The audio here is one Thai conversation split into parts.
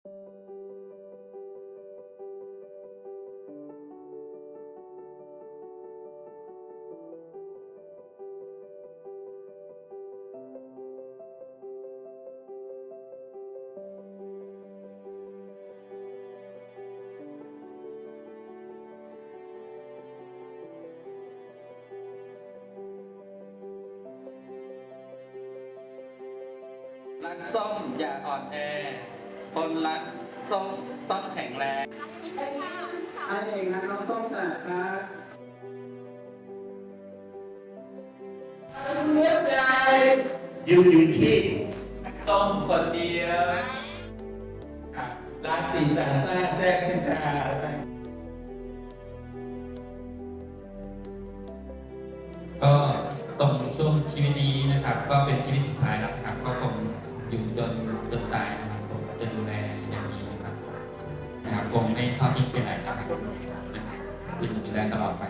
รักส้มอย่าอ่อนแอ คนรักส้มต้องแข็งแรงอันเองนะน้องส้มนะครับยืนอยู่ที่ต้มคนเดียวร้านสีสันแซ่แจ้งสินแสก็ตรงช่วงชีวิตนี้นะครับ ก็เป็นชีวิตสุดท้ายแล้วครับ ก็คงอยู่จนจนตายนะครับผม จะดูแลอย่างดีนะครับนะครับคงไม่ทอดทิ้งไปไหนนะครับคือดูแลตลอดไป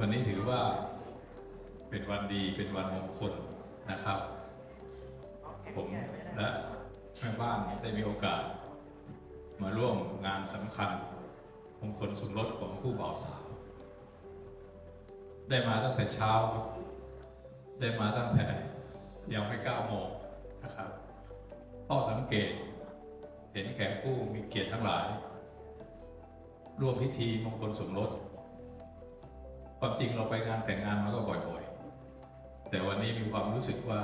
วันนี้ถือว่าเป็นวันดีเป็นวันมงคลนะครับ ผมและแม่บ้านได้มีโอกาส มาร่วมงานสำคัญมงคลสมรสของคู่บ่าวสาว ได้มาตั้งแต่เช้า ได้มาตั้งแต่ยังไม่เก้าโมงนะครับพ่อสังเกต เห็นแขกผู้มีเกียรติทั้งหลาย ร่วมพิธีมงคลสมรส ความจริงเราไปงานแต่งงานมาก็บ่อยๆ แต่วันนี้มีความรู้สึกว่า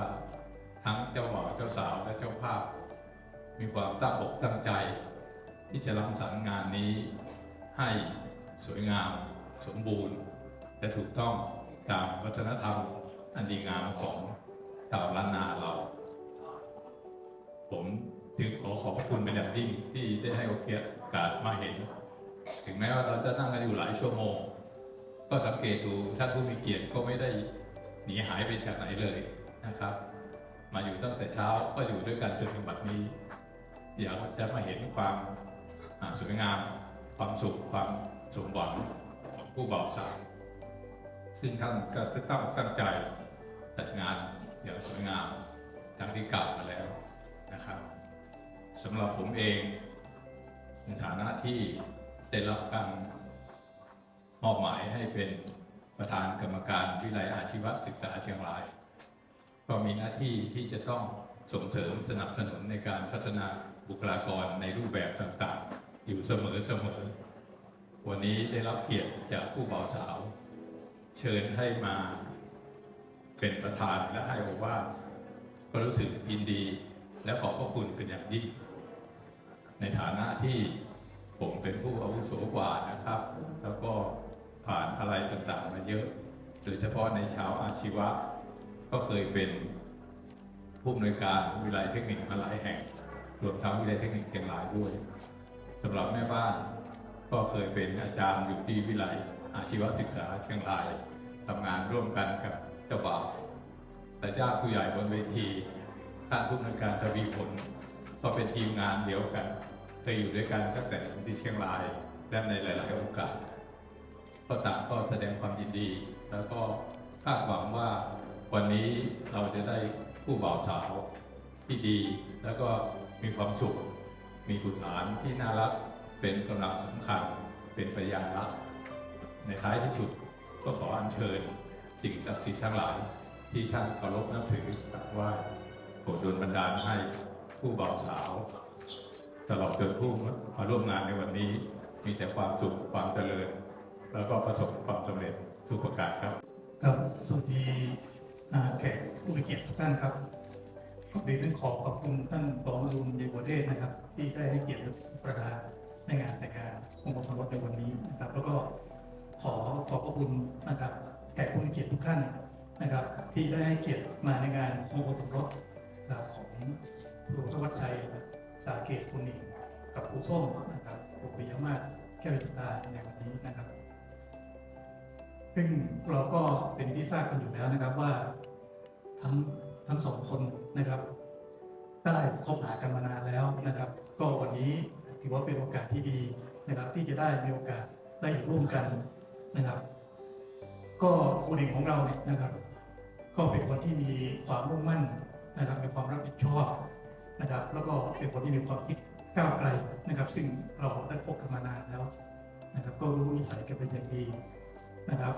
ทั้งเจ้าบ่าวเจ้าสาวและเจ้าภาพ มีความตั้งอกตั้งใจ ที่จะรังสรรค์งานนี้ให้สวยงาม สมบูรณ์ และถูกต้องตามวัฒนธรรมอันดีงามของชาวล้านนาเรา ผมจึงขอขอบคุณเป็นอย่างยิ่งที่ได้ให้โอกาสมาเห็น ถึงแม้ว่าเราจะนั่งกันอยู่หลายชั่วโมง ก็สังเกตดูท่านผู้มีเกียรติก็ไม่ได้หนีหายไปจากไหนเลยนะครับ มาอยู่ตั้งแต่เช้าก็อยู่ด้วยกันจนถึงบัดนี้ อยากจะมาเห็นความสวยงาม ความสุขความสมหวังของผู้บ่าวสาวซึ่งท่านก็ตั้งอกตั้งใจจัดงานอย่างสวยงามดังที่กล่าวมาแล้วนะครับสำหรับผมเองในฐานะที่ได้รับการ มอบหมายให้เป็นประธานกรรมการวิไลอาชีวศึกษาเชียงราย ก็มีหน้าที่ที่จะต้องส่งเสริมสนับสนุนในการพัฒนาบุคลากรในรูปแบบต่างๆ อยู่เสมอเสมอๆวันนี้ได้รับเกียรติจากผู้บ่าวสาว เชิญให้มาเป็นประธานและให้โอวาทก็รู้สึกยินดีและขอบพระคุณเป็นอย่างยิ่งในฐานะที่ผมเป็นผู้อาวุโสกว่านะครับ แล้วก็ ผ่านอะไรต่างๆมาเยอะ โดยเฉพาะในชาวอาชีวะ ก็เคยเป็นผู้อำนวยการวิทยาลัยเทคนิคมาหลายแห่ง รวมทั้งวิทยาลัยเทคนิคเชียงรายด้วยสำหรับแม่บ้านก็เคยเป็นอาจารย์อยู่ที่วิทยาลัยอาชีวศึกษาเชียงรายทำงานร่วมกันกับเจ้าบ่าวแต่ญาติผู้ใหญ่บนเวทีท่านผู้อำนวยการทวีผล ก็เป็นทีมงานเดียวกันเคยอยู่ด้วยกันตั้งแต่ที่เชียงรายและในหลาย ๆ โอกาส ก็ต่างก็แสดงความยินดี แล้วก็คาดหวังว่าวันนี้เราจะได้ผู้บ่าวสาวที่ดี แล้วก็มีความสุข มีบุตรหลานที่น่ารักเป็นกำลังสำคัญเป็นพยานรักในท้ายที่สุดก็ขออัญเชิญสิ่งศักดิ์สิทธิ์ทั้งหลาย ที่ท่านเคารพนับถือกราบไหว้โปรดดลบันดาลให้ผู้บ่าวสาว ตลอดจนผู้มาร่วมงานในวันนี้ มีแต่ความสุขความเจริญ แล้วก็ประสบความสำเร็จทุกประการครับครับสวัสดีแขกผู้มีเกียรติทุกท่านครับก่อนอื่นต้องขอขอบคุณท่านรองรุณเยโวเดชนะครับ ที่ได้ให้เกียรติประธานในงานแต่งงานขององค์กรรถในวันนี้นะครับ แล้วก็ขอขอบพระคุณนะครับแขกผู้มีเกียรติทุกท่านนะครับ ที่ได้ให้เกียรติมาในงานมงคลสมรสนะครับของครูทวัชชัยสาเกตคุณนิงกับครูส้มนะครับครูปิยมาศแก้วจิตาในวันนี้นะครับ ซึ่งเราก็เป็นที่ทราบกันอยู่แล้วนะครับว่าทั้งทั้งสองคนนะครับ ได้คบหากันมานานแล้วนะครับ ก็วันนี้ถือว่าเป็นโอกาสที่ดีนะครับ ที่จะได้มีโอกาสได้อยู่ร่วมกันนะครับ ก็คุณเองของเราเนี่ยนะครับ ก็เป็นคนที่มีความมุ่งมั่นนะครับมีความรับผิดชอบนะครับ แล้วก็เป็นคนที่มีความคิดก้าวไกลนะครับ ซึ่งเราได้พบกันมานานแล้วนะครับ ก็รู้นิสัยกันเป็นอย่างดี นะครับ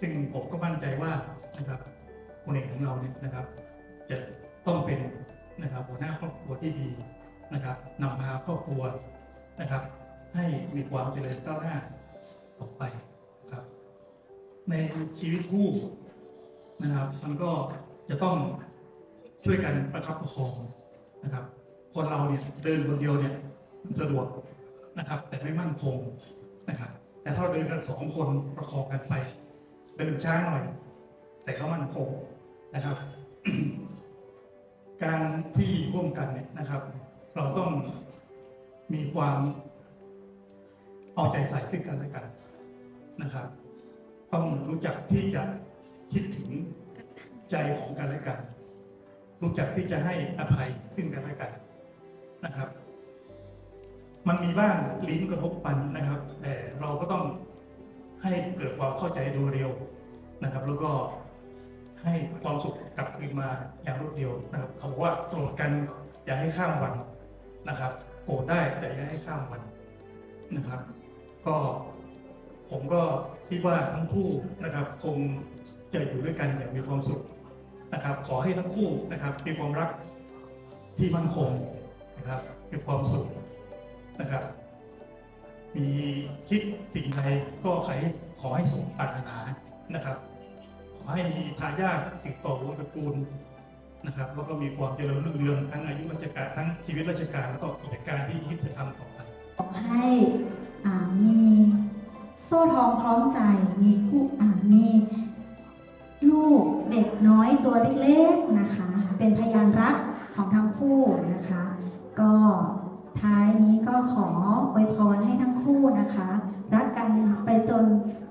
ซึ่งผมก็มั่นใจว่านะครับคนเอกของเราเนี่ยนะครับ จะต้องเป็นนะครับหัวหน้าครอบครัวที่ดีนะครับนำพาครอบครัวนะครับ ให้มีความเจริญก้าวหน้าต่อไปครับ ในชีวิตคู่นะครับ มันก็จะต้องช่วยกันประคับประคองนะครับ คนเราเนี่ยเดินคนเดียวเนี่ยมันสะดวกนะครับ แต่ไม่มั่นคงนะครับ แต่ถ้าเราเดินกันสองคนประคองกันไปเดินช้าหน่อย แต่เขามั่นคงนะครับ การที่ร่วมกันเนี่ยนะครับ เราต้องมีความเอาใจใส่ซึ่งกันและกันนะครับ ต้องรู้จักที่จะคิดถึงใจของกันและกัน รู้จักที่จะให้อภัยซึ่งกันและกันนะครับ มันมีบ้างลิ้นกระทบฟันนะครับ แต่ เข้าใจโดยเร็วนะครับ แล้วก็ให้ความสุขกลับคืนมาอย่างรวดเร็วนะครับ เขาบอกว่าโกรธกันอย่าให้ข้ามวันนะครับ โกรธได้แต่อย่าให้ข้ามวันนะครับ ก็ผมก็คิดว่าทั้งคู่นะครับคงจะอยู่ด้วยกันอย่างมีความสุขนะครับ ขอให้ทั้งคู่นะครับมีความรักที่มั่นคงนะครับมีความสุขนะครับ มีคิดสิ่งใดก็ขอให้ขอให้สมปรารถนานะครับ ขอให้มีทายาทสิงต่อวงศ์ตระกูลนะครับแล้วก็มีความเจริญรุ่งเรืองทั้งอายุราชการทั้งชีวิตราชการแล้วก็กิจการที่คิดจะทำต่อไปขอให้อามีโซ่ทองคล้องใจมีคู่อามีลูกเด็กน้อยตัวเล็กๆนะคะ เป็นพยานรักของทั้งคู่นะคะ ก็ ท้ายนี้ก็ขออวยพรให้ทั้งคู่นะคะ รักกันไปจน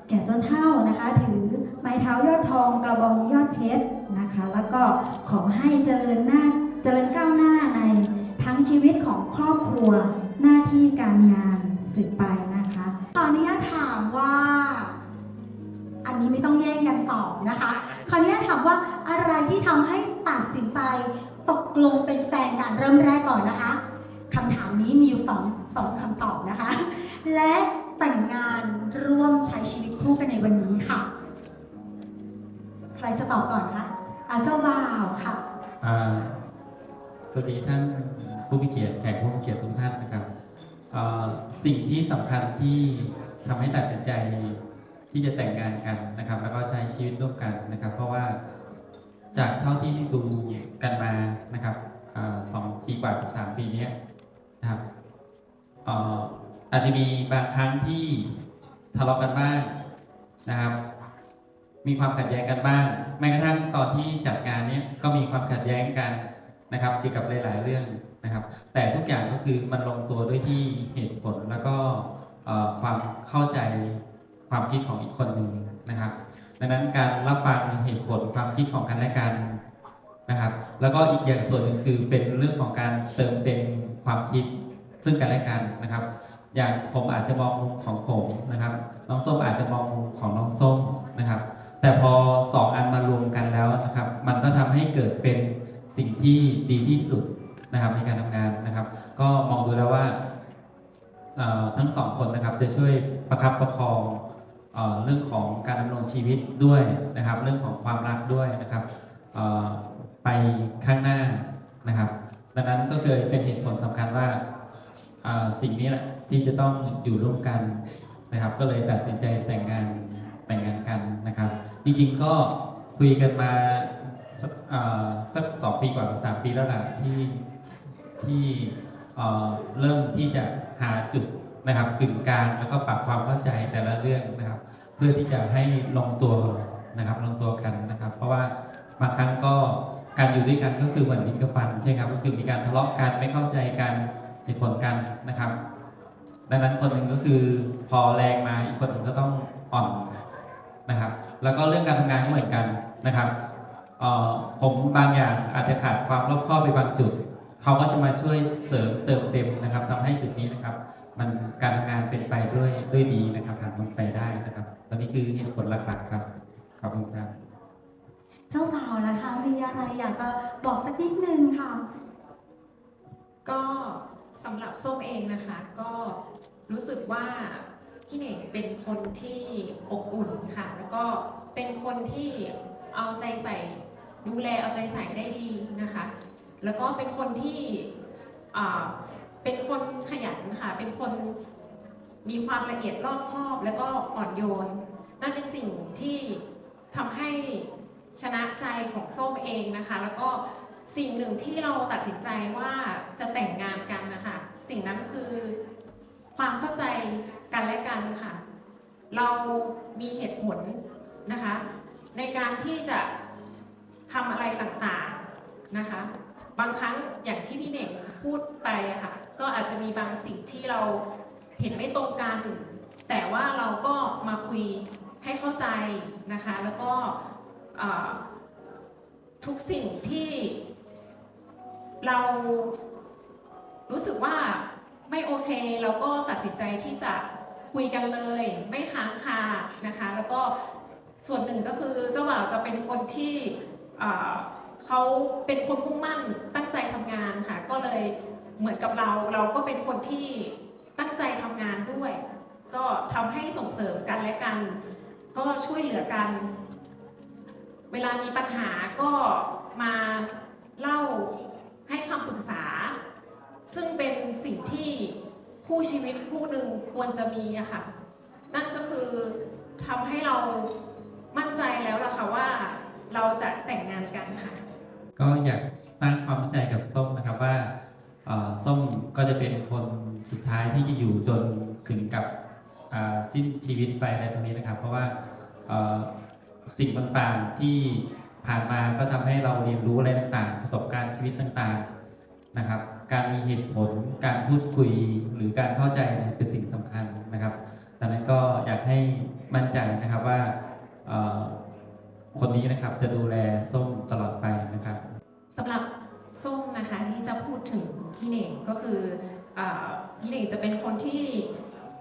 แก่จนเฒ่านะคะ ถือไม้เท้ายอดทองกระบองยอดเพชรนะคะ แล้วก็ขอให้เจริญหน้าเจริญก้าวหน้าในทั้งชีวิตของครอบครัวหน้าที่การงานสืบไปนะคะขออนุญาตถามว่า อันนี้ไม่ต้องแย่งกันตอบนะคะขออนุญาตถามว่าอะไรที่ทำให้ตัดสินใจตกลงเป็นแฟนกันเริ่มแรกก่อนนะคะ คำถามนี้มีอยู่สองสองคำตอบนะคะ และแต่งงานร่วมใช้ชีวิตคู่กันในวันนี้ค่ะ ใครจะตอบก่อนคะอาเจ้าบ่าวค่ะอ่าสวัสดีท่านผู้มีเกียรติแขกผู้มีเกียรติทุกท่านนะครับอ่าสิ่งที่สำคัญที่ทำให้ตัดสินใจที่จะแต่งงานกันนะครับ แล้วก็ใช้ชีวิตร่วมกันนะครับ เพราะว่าจากเท่าที่ดูกันมานะครับอาสองปีกว่ากับสามปีเนี้ย นะครับอ่าจจะมีบางครั้งที่ทะเลาะกันบ้างนะครับ มีความขัดแย้งกันบ้างแม้กระทั่งตอนที่จัดงานเนี้ยก็มีความขัดแย้งกันนะครับ เกี่ยวกับหลาย ๆ เรื่องนะครับ แต่ทุกอย่างก็คือมันลงตัวด้วยที่เหตุผลแล้วก็ความเข้าใจความคิดของอีกคนหนึ่งนะครับ ดังนั้นการรับฟังเหตุผลความคิดของกันและกันนะครับ แล้วก็อีกอย่างส่วนหนึ่งคือเป็นเรื่องของการเติมเต็ม ความคิดซึ่งกันและกันนะครับ อย่างผมอาจจะมองมุมของผมนะครับ น้องส้มอาจจะมองมุมของน้องส้มนะครับ แต่พอสองอันมารวมกันแล้วนะครับ มันก็ทำให้เกิดเป็นสิ่งที่ดีที่สุดนะครับในการทำงานนะครับ ก็มองดูแล้วว่าทั้งสองคนนะครับจะช่วยประคับประคองเอเรื่องของการดำรงชีวิตด้วยนะครับ เรื่องของความรักด้วยนะครับไปข้างหน้านะครับ ดังนั้นก็เคยเป็นเหตุผลสำคัญว่าสิ่งนี้แหละที่จะต้องอยู่ร่วมกันนะครับ ก็เลยตัดสินใจแต่งงานแต่งงานกันนะครับ จริงๆก็คุยกันมาสักสองปีกว่าสามปีแล้วล่ะที่ที่เริ่มที่จะหาจุดนะครับกึ่งกลางแล้วก็ปรับความเข้าใจแต่ละเรื่องนะครับ เพื่อที่จะให้ลงตัวนะครับลงตัวกันนะครับ เพราะว่าบางครั้งก็ การอยู่ด้วยกันก็คือเหมือนลิ้นกับฟันใช่ไหมครับก็คือมีการทะเลาะกันไม่เข้าใจกันเหตุผลกันนะครับ ดังนั้นคนหนึ่งก็คือพอแรงมาอีกคนหนึ่งก็ต้องอ่อนนะครับ แล้วก็เรื่องการทำงานก็เหมือนกันนะครับออผมบางอย่างอาจจะขาดความรอบคอบไปบางจุด เขาก็จะมาช่วยเสริมเติมเต็มนะครับทำให้จุดนี้นะครับ มันการทำงานเป็นไปด้วยด้วยดีนะครับผ่านมันไปได้นะครับ ตอนนี้คือเหตุผลหลักๆครับขอบคุณครับ เจ้าสาวนะคะ มีอะไรอยากจะบอกสักนิดนึงค่ะ ก็สำหรับส้มเองนะคะ ก็รู้สึกว่าพี่เน่งเป็นคนที่อบอุ่นค่ะ แล้วก็เป็นคนที่เอาใจใส่ดูแลเอาใจใส่ได้ดีนะคะ แล้วก็เป็นคนที่เป็นคนขยันค่ะ เป็นคนมีความละเอียดรอบคอบแล้วก็อ่อนโยน นั่นเป็นสิ่งที่ทำให้ ชนะใจของส้มเองนะคะ แล้วก็สิ่งหนึ่งที่เราตัดสินใจว่าจะแต่งงานกันนะคะ สิ่งนั้นคือความเข้าใจกันและกันค่ะ เรามีเหตุผลนะคะ ในการที่จะทำอะไรต่างๆนะคะ บางครั้งอย่างที่พี่เน่งพูดไปค่ะ ก็อาจจะมีบางสิ่งที่เราเห็นไม่ตรงกัน แต่ว่าเราก็มาคุยให้เข้าใจนะคะ แล้วก็ ทุกสิ่งที่เรารู้สึกว่าไม่โอเคเราก็ตัดสินใจที่จะคุยกันเลย ไม่ค้างคานะคะ แล้วก็ส่วนหนึ่งก็คือเจ้าบ่าวจะเป็นคนที่เขาเป็นคนมุ่งมั่นตั้งใจทำงานค่ะ ก็เลยเหมือนกับเราเราก็เป็นคนที่ตั้งใจทำงานด้วย ก็ทำให้ส่งเสริมกันและกัน ก็ช่วยเหลือกัน เวลามีปัญหาก็มาเล่าให้คำปรึกษา ซึ่งเป็นสิ่งที่คู่ชีวิตคู่หนึ่งควรจะมีอะค่ะ นั่นก็คือทำให้เรามั่นใจแล้วล่ะค่ะว่าเราจะแต่งงานกันค่ะ ก็อยากสร้างความเข้าใจกับส้มนะครับว่าส้มก็จะเป็นคนสุดท้ายที่จะอยู่จนถึงกับสิ้นชีวิตไปอะไรตรงนี้นะครับ เพราะว่า สิ่งต่างๆที่ผ่านมาก็ทำให้เราเรียนรู้อะไรต่างๆ ประสบการณ์ชีวิตต่างๆนะครับ การมีเหตุผล การพูดคุยหรือการเข้าใจเป็นสิ่งสำคัญนะครับดังนั้นก็อยากให้มั่นใจนะครับว่าคนนี้นะครับจะดูแลส้มตลอดไปนะครับสำหรับส้มนะคะที่จะพูดถึงพี่เน่งก็คืออพี่เน่งจะเป็นคนที่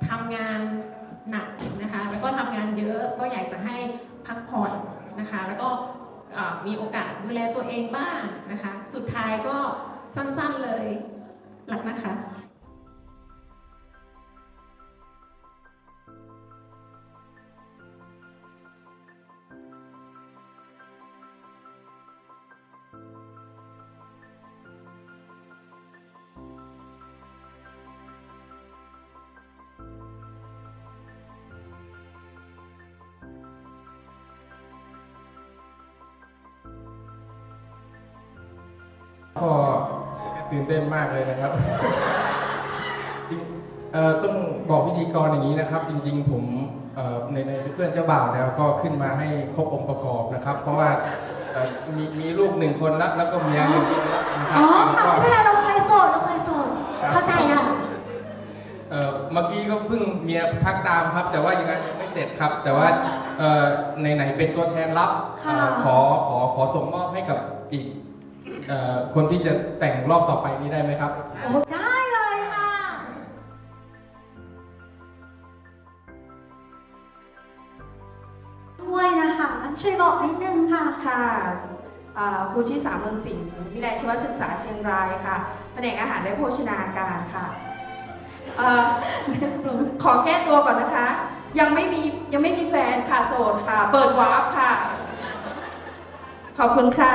ทำงานหนักนะคะแล้วก็ทำงานเยอะก็อยากจะให้ พักผ่อนนะคะ แล้วก็มีโอกาสดูแลตัวเองบ้างนะคะ สุดท้ายก็สั้นๆเลยหลักนะคะ ตื่นเต้นมากเลยนะครับจริงเอ่อต้องบอกพิธีกรอย่างนี้นะครับ จริง ๆ ผมเอ่อในในเพื่อนเจ้าบ่าวแล้วก็ขึ้นมาให้ครบองค์ประกอบนะครับ เพราะว่าเอ่อมีมีลูกหนึ่งคนละแล้วก็เมียหนึ่งคนละนะครับอ๋อแล้วก็ไม่เป็นไรเราเคยโสดเราเคยโสดครับเข้าใจอะเอ่อเมื่อกี้ก็เพิ่งเมียทักตามครับ แต่ว่ายังไงยังไม่เสร็จครับ แต่ว่าเอ่อไหนๆเป็นตัวแทนรับค่ะเอ่อขอขอขอส่งมอบให้กับอีก เอ่อคนที่จะแต่งรอบต่อไปนี้ได้ไหมครับ โอ้ได้เลยค่ะ ด้วยนะคะ ช่วยบอกนิดนึงค่ะ ค่ะอ่าครูชิสาเมืองสิงห์วิทยาลัยชีวศึกษาเชียงรายค่ะ แผนกอาหารและโภชนาการค่ะเอ่อขอแก้ตัวก่อนนะคะ ยังไม่มียังไม่มีแฟนค่ะ โสดค่ะ เปิดวาร์ปค่ะ ขอบคุณค่ะ